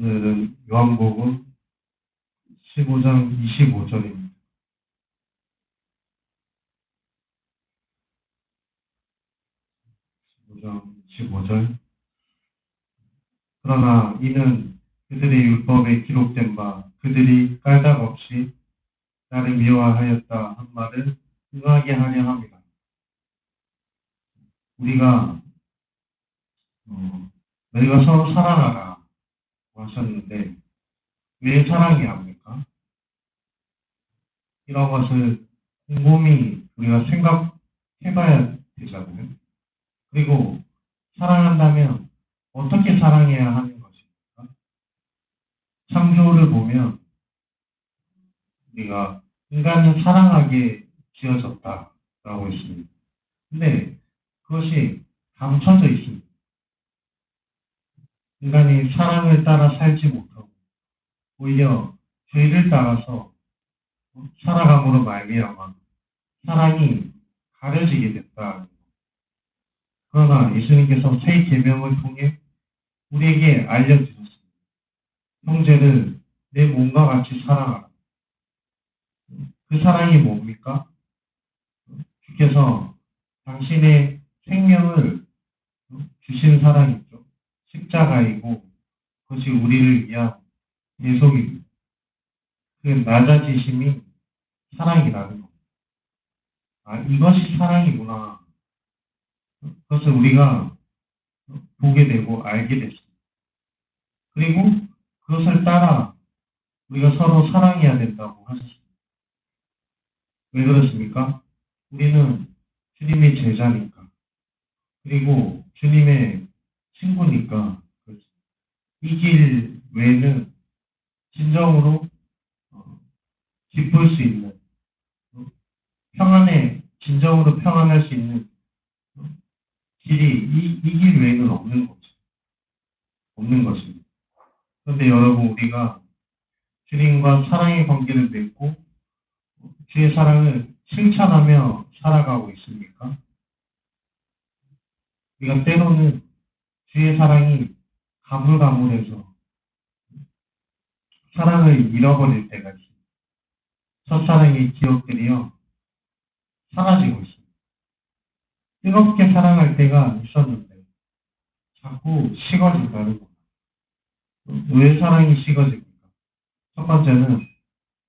오늘은 요한복음 15장 25절입니다. 15장 25절 그러나 이는 그들의 율법에 기록된 바 그들이 깔닥 없이 나를 미워하였다 한 말을 응하게 하려 합니다. 우리가 어, 너희가 서로 사랑하라 하셨는데 왜 사랑해야 합니까? 이런 것을 곰곰이 우리가 생각해봐야 되잖아요. 그리고 사랑한다면 어떻게 사랑해야 하는 것입니까? 창조를 보면 우리가 인간은 사랑하게 지어졌다라고 했습니다. 근데 그것이 감춰져 있습니다. 인간이 사랑을 따라 살지 못하고 오히려 죄를 따라서 살아감으로 말미암아 사랑이 가려지게 됐다. 그러나 예수님께서 새 계명을 통해 우리에게 알려주셨습니다. 형제를 내 몸과 같이 사랑하라. 그 사랑이 뭡니까? 주께서 당신의 생명을 주신 사랑이죠. 십자가이고 그것이 우리를 위한 대속입니다. 그 낮아지심이 사랑이라는 겁니다. 아, 이것이 사랑이구나. 그것을 우리가 보게 되고 알게 됐습니다. 그리고 그것을 따라 우리가 서로 사랑해야 된다고 하셨습니다. 왜 그렇습니까? 우리는 주님의 제자니까. 그리고 주님의 친구니까 이길 외에는 진정으로 어, 기쁠 수 있는 어, 평안에 진정으로 평안할 수 있는 어, 길이 이길 외에는 없는 거죠. 없는 것입니다. 그런데 여러분 우리가 주님과 사랑의 관계를 맺고 주의 사랑을 칭찬하며 살아가고 있습니까? 우리가 때로는 주의 사랑이 가물가물해서 사랑을 잃어버릴 있습니다. 첫사랑의 기억들이요, 사라지고 있습니다. 뜨겁게 사랑할 때가 있었는데, 자꾸 식어진다는 겁니다. 왜 사랑이 식어집니까? 첫 번째는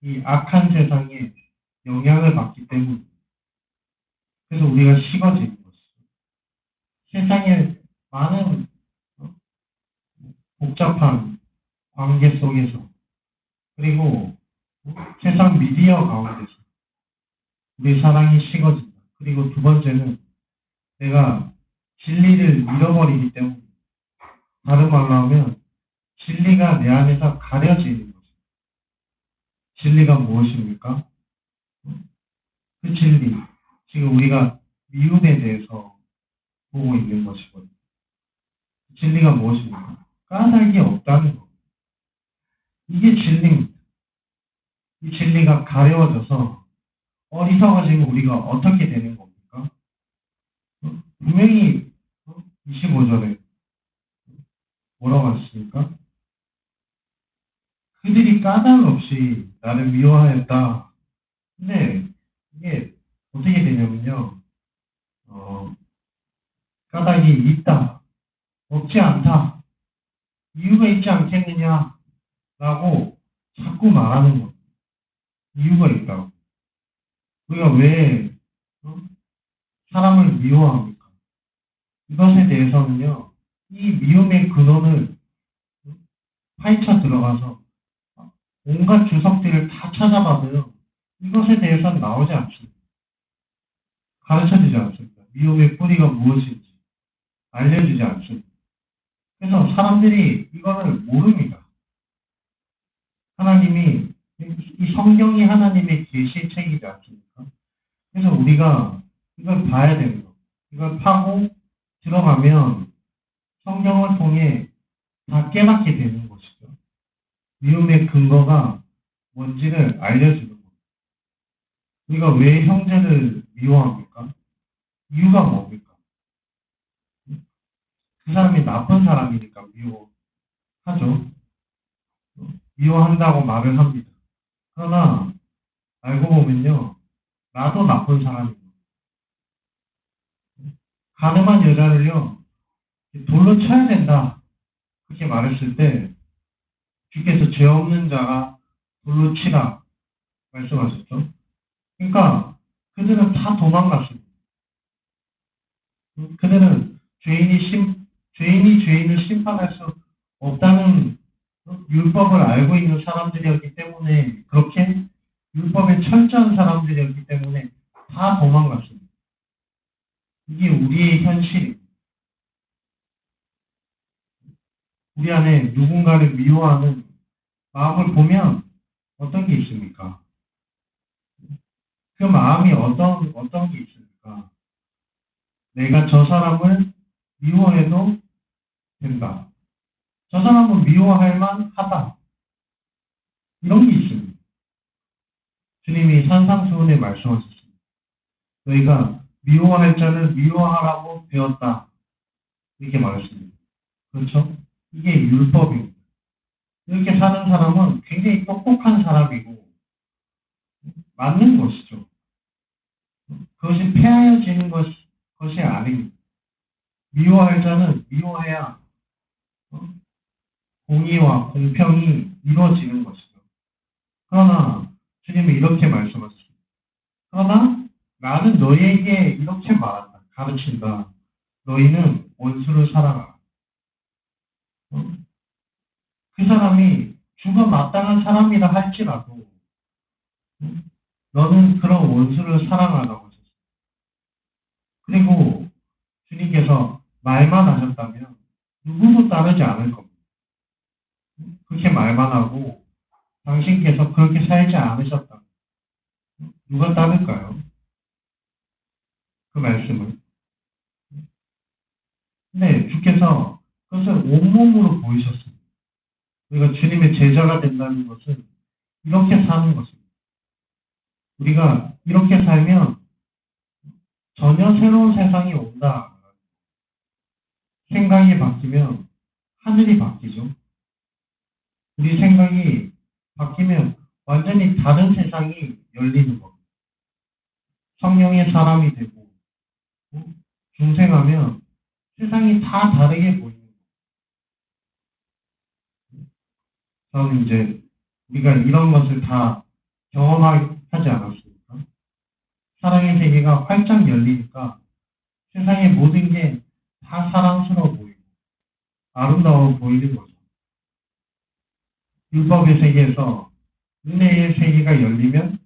이 악한 세상에 영향을 받기 때문입니다. 그래서 우리가 식어지는 것이죠. 세상에 많은 복잡한 관계 속에서 그리고 세상 미디어 가운데서 우리 사랑이 식어진다. 그리고 두 번째는 내가 진리를 잃어버리기 때문에 다른 말로 하면 진리가 내 안에서 가려지는 거죠. 진리가 무엇입니까? 그 진리. 지금 우리가 미움에 대해서 보고 있는 것이거든요. 진리가 무엇입니까? 까닭이 없다는 것. 이게 진리입니다. 이 진리가 가려워져서 어리석어지면 우리가 어떻게 되는 겁니까? 분명히 25절에 뭐라고 하셨습니까? 그들이 까닭 없이 나를 미워하였다. 근데 이게 어떻게 되냐면요. 어, 까닭이 있다. 없지 않다. 이유가 있지 않겠느냐. 라고 자꾸 말하는 것. 이유가 있다고. 우리가 왜 어? 사람을 미워합니까? 이것에 대해서는요. 이 미움의 근원을 파헤쳐 들어가서 온갖 주석들을 다 찾아봐도요. 이것에 대해서는 나오지 않습니다. 가르쳐주지 않습니다. 미움의 뿌리가 무엇인지 알려주지 않습니다. 그래서 사람들이 이거를 모릅니다. 하나님이 이 성경이 하나님의 계시의 책이지 않습니까? 그래서 우리가 이걸 봐야 되는 거. 이걸 파고 들어가면 성경을 통해 다 깨닫게 되는 것이죠. 미움의 근거가 뭔지를 알려주는 것. 우리가 왜 형제를 미워합니까? 이유가 뭡니까? 그 사람이 나쁜 사람이니까 미워하죠. 미워한다고 말을 합니다. 그러나 알고 보면요, 나도 나쁜 사람이고 가늠한 여자를요 돌로 쳐야 된다 그렇게 말했을 때 주께서 죄 없는 자가 돌로 치라 말씀하셨죠. 그러니까 그들은 다 도망갔습니다. 그들은 죄인이 심 죄인이 죄인을 심판할 수 없다는 율법을 알고 있는 사람들이었기 때문에 그렇게 율법에 철저한 사람들이었기 때문에 다 도망갔습니다. 이게 우리의 현실입니다. 우리 안에 누군가를 미워하는 마음을 보면 어떤 게 있습니까? 그 마음이 어떤, 어떤 게 있습니까? 내가 저 사람을 미워해도 미워할 만하다. 이런 게 있습니다. 주님이 산상수훈에 말씀하셨습니다. 너희가 미워할 자를 미워하라고 배웠다. 이렇게 말했습니다. 그렇죠? 이게 율법입니다. 이렇게 사는 사람은 굉장히 똑똑한 사람이고 맞는 것이죠. 그것이 폐하여지는 것, 것이 아닙니다. 미워할 자는 미워해야 어? 공의와 공평이 이루어지는 것이죠. 그러나 주님은 이렇게 말씀하셨습니다. 그러나 나는 너희에게 이렇게 말한다. 가르친다. 너희는 원수를 사랑하라. 어? 그 사람이 죽어 마땅한 사람이라 할지라도 어? 너는 그런 원수를 사랑하라고 하셨어요. 그리고 주님께서 말만 하셨다면 누구도 따르지 않을 겁니다. 그렇게 말만 하고 당신께서 그렇게 살지 않으셨다. 누가 따를까요? 그 말씀을. 네, 주께서 그것을 온몸으로 보이셨습니다. 우리가 주님의 제자가 된다는 것은 이렇게 사는 것입니다. 우리가 이렇게 살면 전혀 새로운 세상이 온다. 생각이 바뀌면 하늘이 바뀌죠. 우리 생각이 바뀌면 완전히 다른 세상이 열리는 겁니다. 성령의 사람이 되고 어? 중생하면 세상이 다 다르게 보이는 거예요. 저는 이제 우리가 이런 것을 다 경험하지 않았습니까? 사랑의 세계가 활짝 열리니까 세상의 모든 게 다 사랑스러워 보이고 아름다워 보이는 거죠. 율법의 세계에서 은혜의 세계가 열리면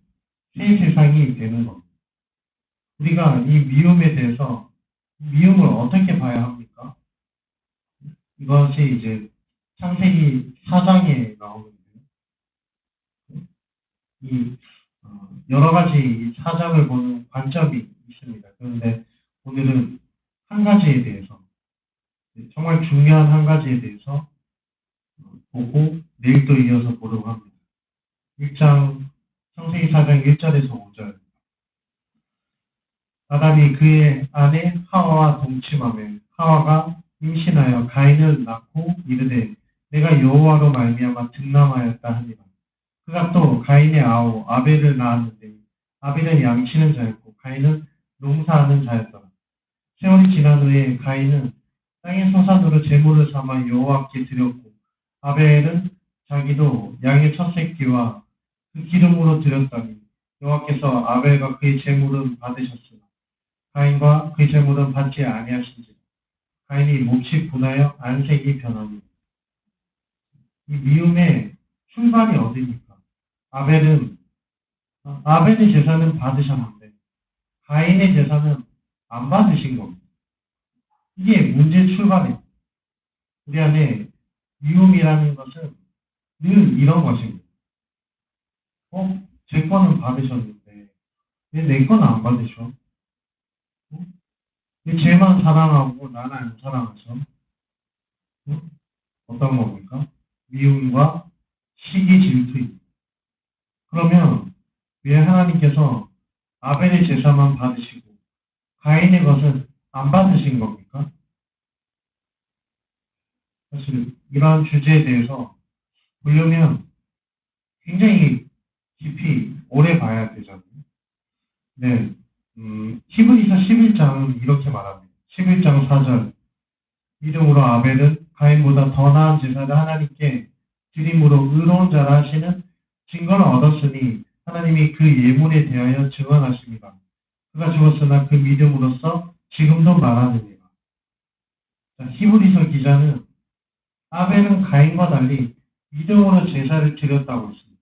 새 세상이 되는 겁니다. 우리가 이 미움에 대해서 미움을 어떻게 봐야 합니까? 이것이 이제 창세기 4장에 나오는데요. 이 어, 여러 가지 사장을 보는 관점이 있습니다. 그런데 오늘은 한 가지에 대해서 정말 중요한 한 가지에 대해서 보고 내일 또 이어서 보려고 합니다. 1장 창세기 4장 1절에서 5절 아담이 그의 아내 하와와 동침하며 하와가 임신하여 가인을 낳고 이르되 내가 여호와로 말미암아 등남하였다 하니라. 그가 또 가인의 아우 아벨을 낳았는데 아벨은 양치는 자였고 가인은 농사하는 자였더라. 세월이 지난 후에 가인은 땅의 소산으로 제물을 삼아 여호와께 드렸고 아벨은 자기도 양의 첫 새끼와 그 기름으로 드렸다니 여호와께서 아벨과 그의 제물은 받으셨으나 가인과 그의 제물은 받지 아니하신지 가인이 몹시 분하여 안색이 변하니 이 미움의 출발이 어디입니까? 아벨은 아벨의 제사는 받으셨는데 가인의 제사는 안 받으신 겁니다. 이게 문제 출발이에요. 우리 안에 미움이라는 것은 늘 이런 것입니다. 어? 제 거는 받으셨는데 왜 내 거는 안 받으셔? 어? 왜 쟤만 사랑하고 나는 안 사랑하셔? 어? 어떤 겁니까? 미움과 시기 질투입니다. 그러면 왜 하나님께서 아벨의 제사만 받으시고 가인의 것은 안 받으신 겁니까? 사실 이러한 주제에 대해서 보려면 굉장히 깊이 오래 봐야 되잖아요. 네, 음, 히브리서 11장은 이렇게 말합니다. 11장 4절. 믿음으로 아벨은 가인보다 더 나은 제사를 하나님께 드림으로 의로운 자라 하시는 증거를 얻었으니 하나님이 그 예물에 대하여 증언하십니다. 그가 죽었으나 그 믿음으로써 지금도 말하느니라. 자, 히브리서 기자는 아벨은 가인과 달리 믿음으로 제사를 드렸다고 했습니다.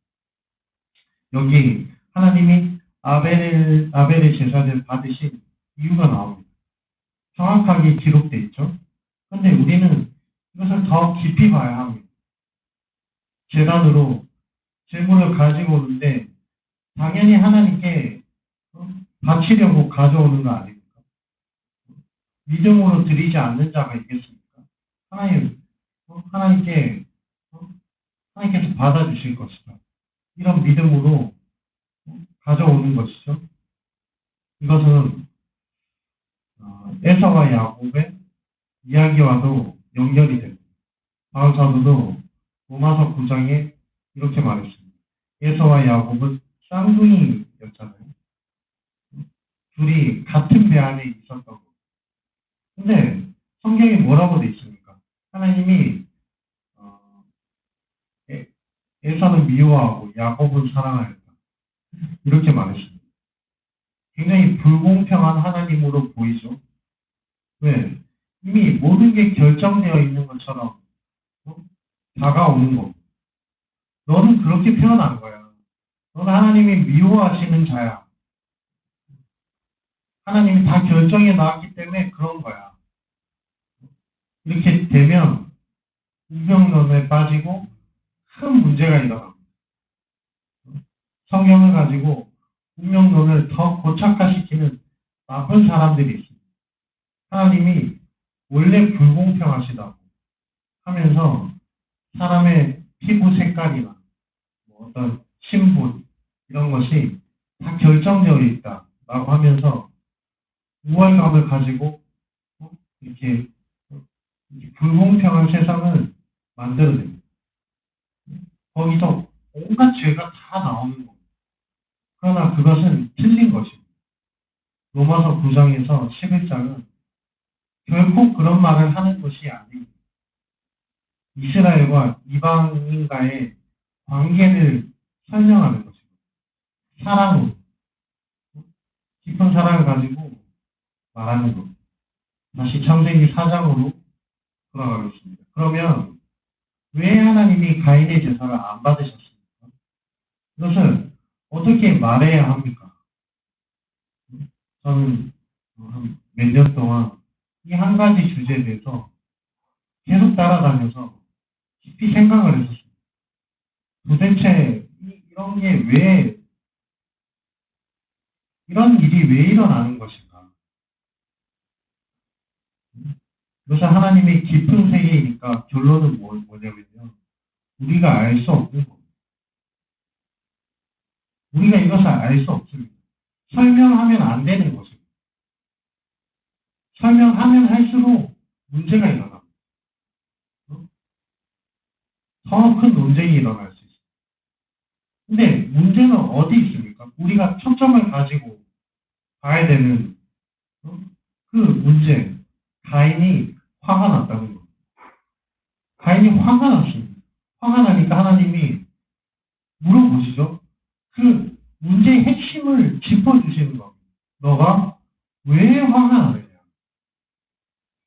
여기 하나님이 아벨의, 아벨의 제사를 받으신 이유가 나옵니다. 정확하게 기록되어 있죠. 근데 우리는 이것을 더 깊이 봐야 합니다. 재단으로 재물을 가지고 오는데 당연히 하나님께 어, 바치려고 가져오는 거 아닙니까? 믿음으로 드리지 않는 자가 있겠습니까? 하나님, 어, 하나님께 어, 하나님께서 받아주실 것이다. 이런 믿음으로 어, 가져오는 것이죠. 이것은 어, 에서와 야곱의 이야기와도 연결이 됩니다. 바울 사도도 로마서 9장에 이렇게 말했습니다. 에서와 야곱은 쌍둥이였잖아요. 둘이 같은 배 안에 있었던 거. 근데 성경에 뭐라고 돼 있습니까? 하나님이 에서는 미워하고 야곱은 사랑하였다. 이렇게 말했습니다. 굉장히 불공평한 하나님으로 보이죠. 왜? 이미 모든 게 결정되어 있는 것처럼 어? 다가오는 거. 너는 그렇게 태어난 거야. 너는 하나님이 미워하시는 자야. 하나님이 다 결정해 놨기 때문에 그런 거야. 이렇게 되면 운명론에 빠지고 큰 문제가 일어납니다. 성경을 가지고 운명론을 더 고착화시키는 나쁜 사람들이 있습니다. 하나님이 원래 불공평하시다고 하면서 사람의 피부 색깔이나 뭐 어떤 신분 이런 것이 다 결정되어 있다라고 하면서 우월감을 가지고? 이렇게 불공평한 세상을 만들어냅니다. 거기서 온갖 죄가 다 나오는 겁니다. 그러나 그것은 틀린 것입니다. 로마서 9장에서 11장은 결코 그런 말을 하는 것이 아닙니다. 이스라엘과 이방인과의 관계를 설명하는 것입니다. 사랑으로, 깊은 사랑을 가지고 말하는 겁니다. 다시 창세기 4장으로 돌아가겠습니다. 그러면 왜 하나님이 가인의 제사를 안 받으셨습니까? 이것을 어떻게 말해야 합니까? 저는 한 몇 년 동안 이 한 가지 주제에 대해서 계속 따라다녀서 깊이 생각을 했었습니다. 도대체 이- 이런 게 왜, 이런 일이 왜 일어나는 것인가? 그래서 하나님의 깊은 세계이니까 결론은 뭐, 뭐냐면요. 우리가 알 수 없는 겁니다. 우리가 이것을 알 수 없습니다. 설명하면 안 되는 것입니다. 설명하면 할수록 문제가 일어납니다. 더 큰 논쟁이 일어날 수 있습니다. 근데 문제는 어디 있습니까? 우리가 초점을 가지고 봐야 되는 어? 그 문제, 가인이 화가 났다는 거. 가인이 화가 났습니다. 화가 나니까 하나님이 물어보시죠. 그 문제의 핵심을 짚어주시는 겁니다. 너가 왜 화가 나느냐?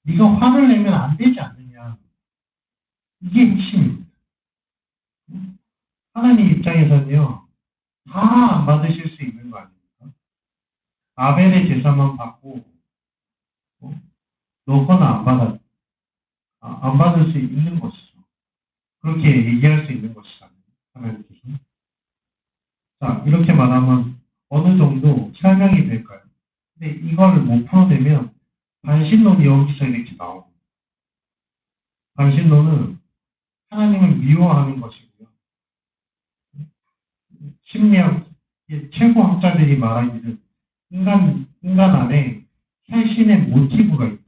네가 화를 내면 안 되지 않느냐? 이게 핵심입니다. 하나님 입장에서는요, 다 안 받으실 수 있는 거 아닙니까? 아벨의 제사만 받고, 어? 너거나 안 받아, 아, 안 받을 수 있는 것이죠. 그렇게 얘기할 수 있는 것이잖아요. 하나님께서. 자, 이렇게 말하면 어느 정도 설명이 될까요? 근데 이걸 못 풀어내면 반신론이 여기서 이렇게 나옵니다. 반신론은 하나님을 미워하는 것이고요. 심리학 최고 학자들이 말하기를 인간 인간 안에 살신의 모티브가 있다.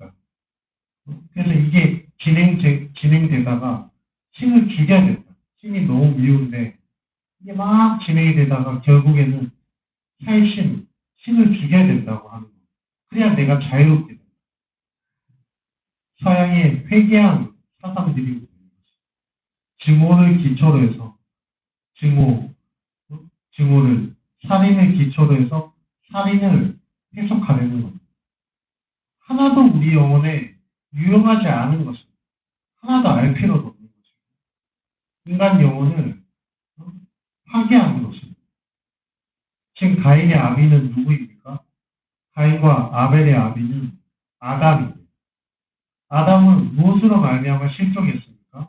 그래서 이게 진행 진행되다가 신을 죽여야 된다. 신이 너무 미운데 이게 막 진행이 되다가 결국에는 살신, 신을 죽여야 된다고 하는 거예요. 그래야 내가 자유롭게 된다. 서양의 회개한 사상들이. 증오를 기초로 해서 증오, 어? 증오를 살인을 기초로 해서 살인을 해석하려는 겁니다. 하나도 우리 영혼에 유용하지 않은 것은 하나도 알 필요도 없는 거죠. 인간 영혼을 어? 파괴하는 것입니다. 지금 가인의 아비는 누구입니까? 가인과 아벨의 아비는 아담입니다. 아담은 무엇으로 말미암아 실족했습니까?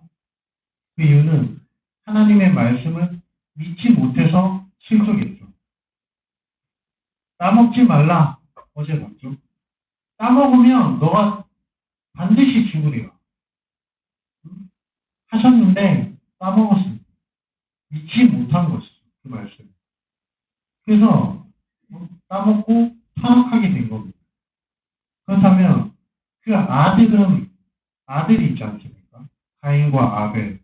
그 이유는 하나님의 말씀을 믿지 못해서 실족했죠. 따먹지 말라. 어제 봤죠? 따먹으면 너가 반드시 죽으리라. 하셨는데 따먹었습니다. 믿지 못한 것이죠. 그 말씀. 그래서 따먹고 타락하게 된 겁니다. 그렇다면 그 아들은 아들이 있지 않습니까? 가인과 아벨.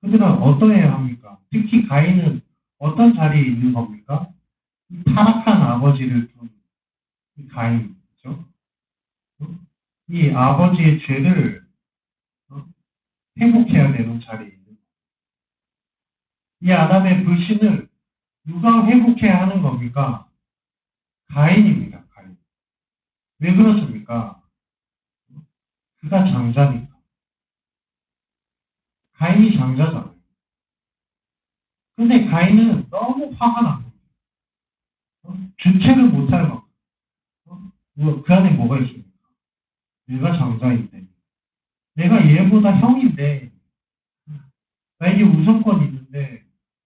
그들은 어떠해야 합니까? 특히 가인은 어떤 자리에 있는 겁니까? 이 타락한 아버지를 둔이 가인 이 아버지의 죄를 어, 회복해야 되는 자리에 있는. 이 아담의 불신을 누가 회복해야 하는 겁니까? 가인입니다. 가인. 왜 그렇습니까? 그가 장자니까. 가인이 장자잖아요. 근데 가인은 너무 화가 난 겁니다. 어? 주체를 못할 만큼. 어? 뭐, 그 안에 뭐가 있습니까? 내가 장자인데. 내가 얘보다 형인데. 나에게 우선권이 있는데.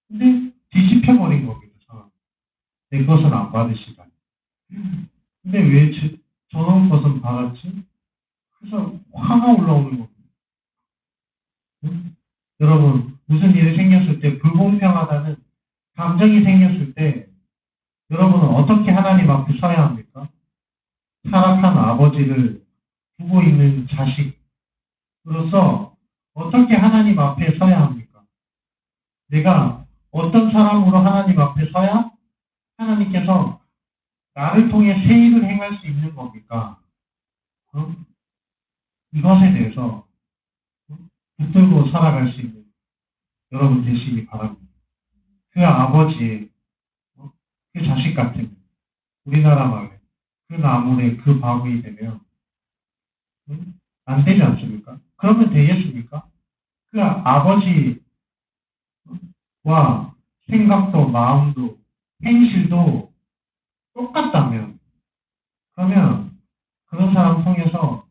근데 뒤집혀버린 겁니다. 상황. 내 것은 안 받으시다. 근데 왜 저, 저런 것은 받았지? 그래서 화가 올라오는 겁니다. 응? 여러분, 무슨 일이 생겼을 때 불공평하다는 감정이 생겼을 때 여러분은 어떻게 하나님 앞에 서야 합니까? 타락한 아버지를 두고 있는 자식으로서 어떻게 하나님 앞에 서야 합니까? 내가 어떤 사람으로 하나님 앞에 서야 하나님께서 나를 통해 새 일을 행할 수 있는 겁니까? 어? 이것에 대해서 붙들고 살아갈 수 있는 여러분 되시기 바랍니다. 그 아버지의 어? 그 자식 같은 우리나라 말에 그 나무에 그 바구이 되면 음? 안 되지 않습니까? 그러면 되겠습니까? 그 아버지와 생각도 마음도 행실도 똑같다면 그러면 그런 사람 통해서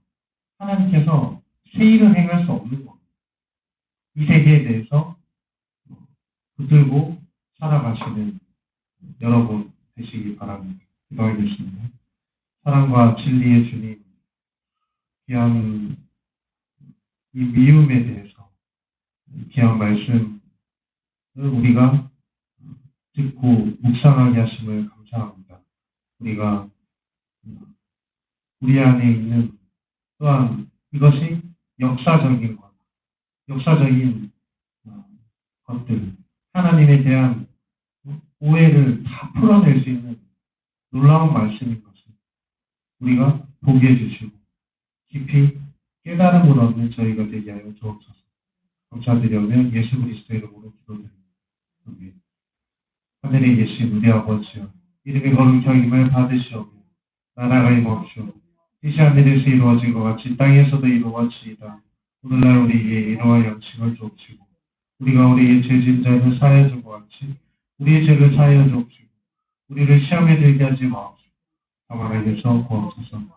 하나님께서 새 일을 행할 수 없는 겁니다. 이 세계에 대해서 붙들고 살아가시는 여러분 되시기 바랍니다. 기도하겠습니다. 사랑과 진리의 주님, 귀한 이 미움에 대해서 귀한 말씀을 우리가 듣고 묵상하게 하심을 감사합니다. 우리가 우리 안에 있는 또한 이것이 역사적인 것, 역사적인 어, 것들, 하나님에 대한 오해를 다 풀어낼 수 있는 놀라운 말씀인 것을 우리가 보게 해주시고 깊이 깨달음을 얻는 저희가 되게 하여 주옵소서. 감사드리며 예수 그리스도 이름으로 기도드립니다. 아멘. 하늘에 계신 우리 아버지여 이름이 거룩히 여김을 받으시오며 나라가 임하옵시오 뜻이 하늘에서 이루어진 것 같이 땅에서도 이루어지이다. 오늘날 우리에게 이러한 양식을 주옵시고 우리가 우리의 죄진 자를 사하여 준것 같이 우리의 죄를 사하여 주옵시고 우리를 시험에 들게 하지 마옵시고 다만 에게서 구하옵소서